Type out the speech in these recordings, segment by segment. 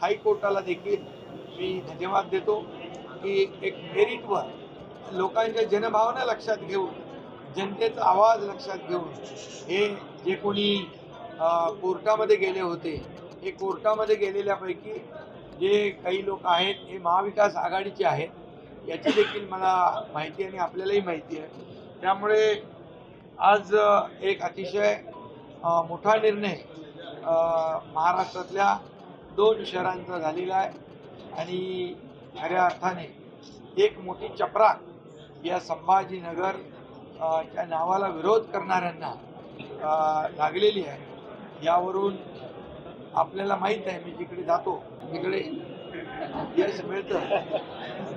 हायकोर्टाला देखील मी धन्यवाद देतो की एक मेरिटवर लोकांच्या जनभावना लक्षात घेऊन जनतेचा आवाज लक्षात घेऊन हे जे कोणी कोर्टामध्ये गेले होते हे कोर्टामध्ये गेलेल्यापैकी जे काही लोक आहेत हे महाविकास आघाडीचे आहेत याची देखील मला माहिती आणि आपल्यालाही माहिती आहे. त्यामुळे आज एक अतिशय मोठा निर्णय महाराष्ट्रातल्या दोन शहरांचा झालेला आहे. आणि खऱ्या अर्थाने एक मोठी चपराक या संभाजीनगर च्या नावाला विरोध करणाऱ्यांना लागलेली आहे. यावरून आपल्याला माहीत आहे मी जिकडे जातो तिकडे यश मिळतं.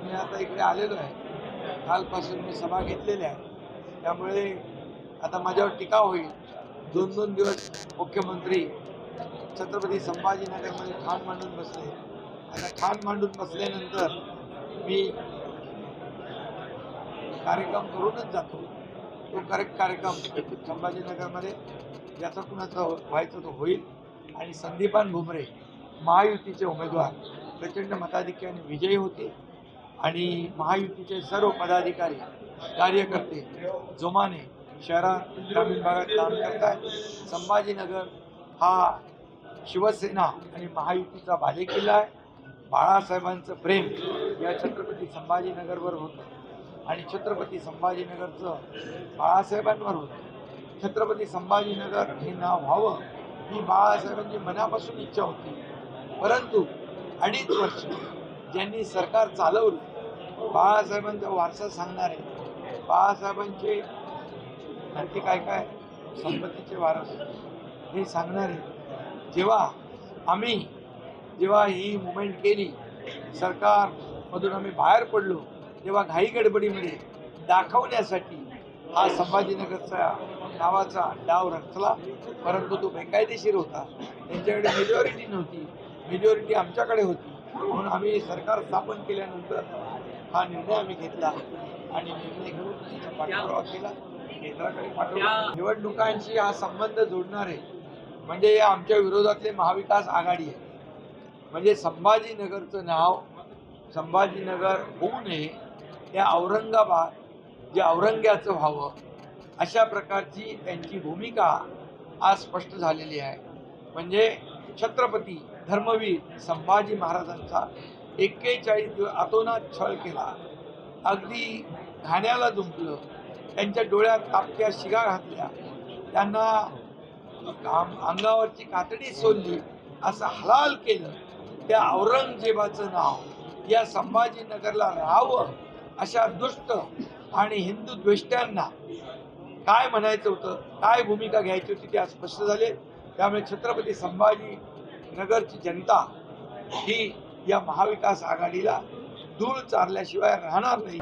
मी आता इकडे आलेलो आहे. कालपासून मी सभा घेतलेल्या आहे त्यामुळे आता माझ्यावर टीका होईल. दोन दोन दिवस मुख्यमंत्री छत्रपती संभाजीनगरमध्ये ठाण मांडून बसले. आता ठाण मांडून बसल्यानंतर मी कार्यक्रम करूनच जातो. तो करेक्ट कार्यक्रम संभाजीनगरमध्ये ज्याचा कुणाचा व्हायचं तो होईल. आणि संदीपान भुमरे महायुतीचे उमेदवार प्रचंड मताधिक्याने विजयी होते. आणि महायुतीचे सर्व पदाधिकारी कार्यकर्ते जोमाने शहरात ग्रामीण भागात काम करत आहेत संभाजीनगर हा शिवसेना आणि महायुतीचा बालेकिल्ला आहे. बाळासाहेबांचं प्रेम या छत्रपती संभाजीनगरवर होतं. आणि छत्रपती संभाजीनगरचं बाळासाहेबांवर होतं. छत्रपती संभाजीनगर हे नाव व्हावं ही बाळासाहेबांची मनापासून इच्छा होती. परंतु अडीच वर्ष ज्यांनी सरकार चालवलं बाळासाहेबांचा वारसा सांगणारे बाळासाहेबांचे आणखी काय काय? संपत्तीचे वारस हे सांगणारे जेव्हा आम्ही जेव्हा ही मुवमेंट केली सरकारमधून आम्ही बाहेर पडलो तेव्हा घाई गडबडीमध्ये दाखवण्यासाठी हा संभाजीनगरचा नावाचा डाव रचला. परंतु तो बेकायदेशीर होता. त्यांच्याकडे मेजॉरिटी नव्हती. मेजॉरिटी आमच्याकडे होती. म्हणून आम्ही सरकार स्थापन केल्यानंतर हा निर्णय आम्ही घेतला आणि निर्णय घेऊन त्याचा पाठपुरावा केला. केंद्राकडे पाठवला. निवडणुकांशी हा संबंध जोडणारे म्हणजे या आमच्या विरोधातले महाविकास आघाडी आहे. म्हणजे संभाजीनगरचं नाव संभाजीनगर होऊ नये त्या औरंगाबाद जे औरंग्याचं व्हावं अशा प्रकारची त्यांची भूमिका आज स्पष्ट झालेली आहे. म्हणजे छत्रपती धर्मवीर संभाजी महाराजांचा एक्केचाळीस दिवस अतोनात छळ केला. अगदी घाण्याला जुंपलं त्यांच्या डोळ्यात कापक्या शिगा घातल्या. त्यांना आम- अंगावरची कातडी सोडली असं हलाल केलं. त्या औरंगजेबाचं नाव या संभाजीनगरला राहावं अशा दुष्ट आणि हिंदू द्वेष्ट्यांना काय म्हणायचं होतं? काय भूमिका घ्यायची होती? ते आज स्पष्ट झाले. त्यामुळे छत्रपती संभाजी नगरची जनता ही या महाविकास आघाडीला धूळ चारल्याशिवाय राहणार नाही.